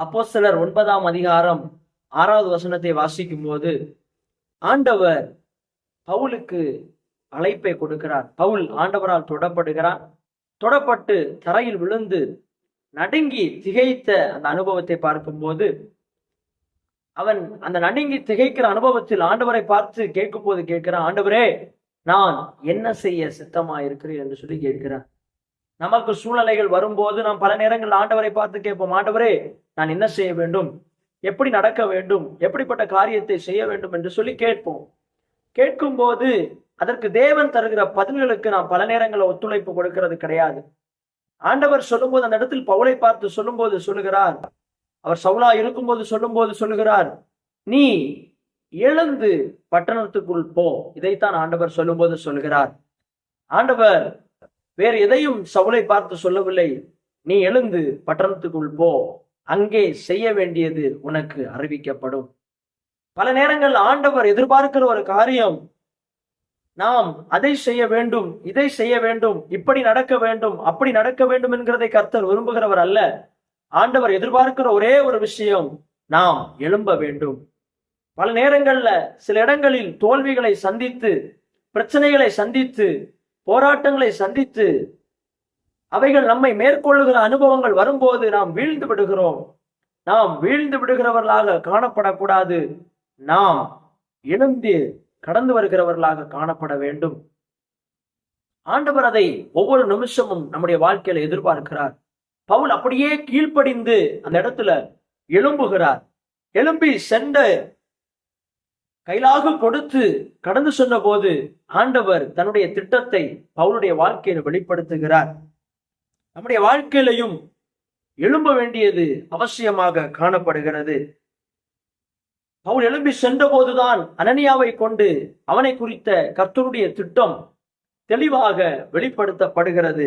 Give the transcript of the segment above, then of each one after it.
அப்போ சிலர் ஒன்பதாம் அதிகாரம் ஆறாவது வசனத்தை வாசிக்கும் போது ஆண்டவர் பவுலுக்கு அழைப்பை கொடுக்கிறார். பவுல் ஆண்டவரால் தொடப்படுகிறார். தொடப்பட்டு தரையில் விழுந்து நடுங்கி திகைத்த அந்த அனுபவத்தை பார்க்கும்போது அவன் அந்த நடுங்கி திகைக்கிற அனுபவத்தில் ஆண்டவரை பார்த்து கேட்கும் போது கேட்கிறான் ஆண்டவரே நான் என்ன செய்ய சித்தமா இருக்கிறேன் என்று சொல்லி கேட்கிறான். நமக்கு சூழ்நிலைகள் வரும்போது நாம் பல நேரங்கள் ஆண்டவரை பார்த்து கேட்போம் ஆண்டவரே நான் என்ன செய்ய வேண்டும்? எப்படி நடக்க வேண்டும்? எப்படிப்பட்ட காரியத்தை செய்ய வேண்டும்? என்று சொல்லி கேட்போம். கேட்கும்போது அதற்கு தேவன் தருகிற பதில்களுக்கு நாம் பல நேரங்களில் ஒத்துழைப்பு கொடுக்கிறது கிடையாது. ஆண்டவர் சொல்லும்போது அந்த இடத்தில் பவுலை பார்த்து சொல்லும்போது சொல்லுகிறார். அவர் சவுலா இருக்கும்போது சொல்லும்போது சொல்லுகிறார் நீ எழுந்து பட்டணத்துக்குள் போ. இதைத்தான் ஆண்டவர் சொல்லும்போது சொல்லுகிறார். ஆண்டவர் வேறு எதையும் சவுலை பார்த்து சொல்லவில்லை. நீ எழுந்து பட்டணத்துக்குள் போ. அங்கே செய்ய வேண்டியது உனக்கு அறிவிக்கப்படும். பல நேரங்கள் ஆண்டவர் எதிர்பார்க்கிற ஒரு காரியம். நாம் அதை செய்ய வேண்டும் இதை செய்ய வேண்டும் இப்படி நடக்க வேண்டும் அப்படி நடக்க வேண்டும் என்கிறதை கர்த்தர் விரும்புகிறவர் அல்ல. ஆண்டவர் எதிர்பார்க்கிற ஒரே ஒரு விஷயம் நாம் எழும்ப வேண்டும். பல நேரங்கள்ல சில இடங்களில் தோல்விகளை சந்தித்து பிரச்சனைகளை சந்தித்து போராட்டங்களை சந்தித்து அவைகள் நம்மை மேற்கொள்ளுகிற அனுபவங்கள் வரும்போது நாம் வீழ்ந்து விடுகிறோம். நாம் வீழ்ந்து விடுகிறவர்களாக காணப்படக்கூடாது. நாம் எழுந்து கடந்து வருகிறவர்களாக காணப்பட வேண்டும். ஆண்டவர் அதை ஒவ்வொரு நிமிஷமும் நம்முடைய வாழ்க்கையில எதிர்பார்க்கிறார். பவுல் அப்படியே கீழ்ப்படிந்து அந்த இடத்துல எழும்புகிறார். எழும்பி சென்ற கைலாக கொடுத்து கடந்து சொன்ன போது ஆண்டவர் தன்னுடைய திட்டத்தை பவுலுடைய வாழ்க்கையில வெளிப்படுத்துகிறார். நம்முடைய வாழ்க்கையிலையும் எழும்ப வேண்டியது அவசியமாக காணப்படுகிறது. பவுல் எழும்பி சென்ற போதுதான் அனனியாவை கொண்டு அவனை குறித்த கர்த்தருடைய திட்டம் தெளிவாக வெளிப்படுத்தப்படுகிறது.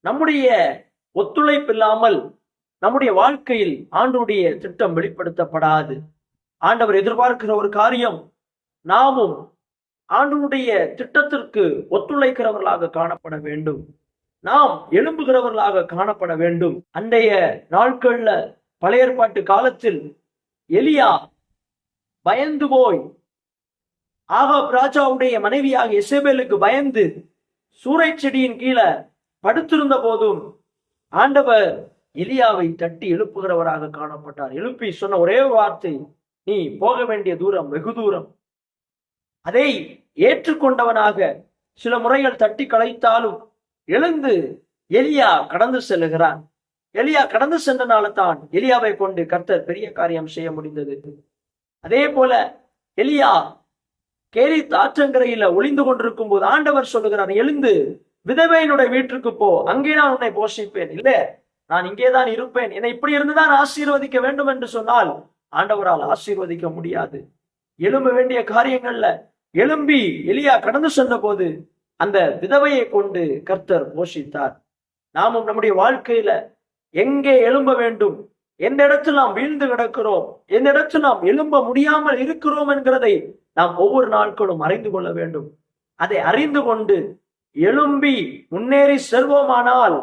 நம்முடைய ஒத்துழைப்பு இல்லாமல் நம்முடைய வாழ்க்கையில் ஆண்டுடைய திட்டம் வெளிப்படுத்தப்படாது. ஆண்டவர் எதிர்பார்க்கிற ஒரு காரியம் நாமும் ஆண்டனுடைய திட்டத்திற்கு ஒத்துழைக்கிறவர்களாக காணப்பட வேண்டும். நாம் எழும்புகிறவர்களாக காணப்பட வேண்டும். அன்றைய நாட்கள்ல பழைய ஏற்பாட்டு காலத்தில் எலியா பயந்து போய் ஆகாப் ராஜாவுடைய மனைவியாக இசேபேலுக்கு பயந்து சூறை செடியின் கீழே படுத்திருந்த போதும் ஆண்டவர் எலியாவை தட்டி எழுப்புகிறவராக காணப்பட்டார். எழுப்பி சொன்ன ஒரே வார்த்தை நீ போக வேண்டிய தூரம் வெகு தூரம். அதை ஏற்றுக்கொண்டவனாக சில முறைகள் தட்டி களைத்தாலும் எழுந்து எலியா கடந்து செல்லுகிறான். எலியா கடந்து சென்றனால தான் எலியாவை கொண்டு கர்த்தர் பெரிய காரியம் செய்ய முடிந்தது. அதே போல எலியா கேரி ஆற்றங்கரையில ஒளிந்து கொண்டிருக்கும் போது ஆண்டவர் சொல்லுகிறார் எழுந்து விதவையினுடைய வீட்டுக்கு போ அங்கே நான் உன்னை போஷிப்பேன். இல்ல நான் இங்கேதான் இருப்பேன். என்னை இப்படி இருந்துதான் ஆசீர்வதிக்க வேண்டும் என்று சொன்னால் ஆண்டவரால் ஆசீர்வதிக்க முடியாது. எழும்ப வேண்டிய காரியங்கள்ல எழும்பி எலியா கடந்து சென்ற போது அந்த விதவையை கொண்டு கர்த்தர் போஷித்தார் நாமும் நம்முடைய வாழ்க்கையில எங்கே எழும்ப வேண்டும் எந்த இடத்தில் நாம் வீழ்ந்து கிடக்கிறோம் எந்த இடத்தில் நாம் எழும்ப முடியாமல் இருக்கிறோம் என்கிறதை நாம் ஒவ்வொரு நாட்களும் அறிந்து கொள்ள வேண்டும். அதை அறிந்து கொண்டு எழும்பி முன்னேறி செல்வோமானால்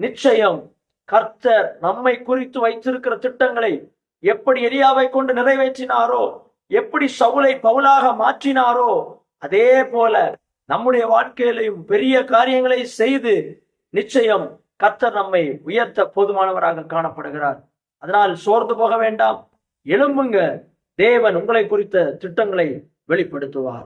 நிச்சயம் கர்த்தர் நம்மை குறித்து வைத்திருக்கிற திட்டங்களை எப்படி எரியாவை கொண்டு நிறைவேற்றினாரோ எப்படி சவுளை பவுலாக மாற்றினாரோ அதே போல நம்முடைய வாழ்க்கையிலையும் பெரிய காரியங்களை செய்து நிச்சயம் கர்த்தர் நம்மை உயர்த்த போதுமானவராக காணப்படுகிறார். அதனால் சோர்ந்து போக வேண்டாம். எழும்புங்க. தேவன் உங்களை குறித்த திட்டங்களை வெளிப்படுத்துவார்.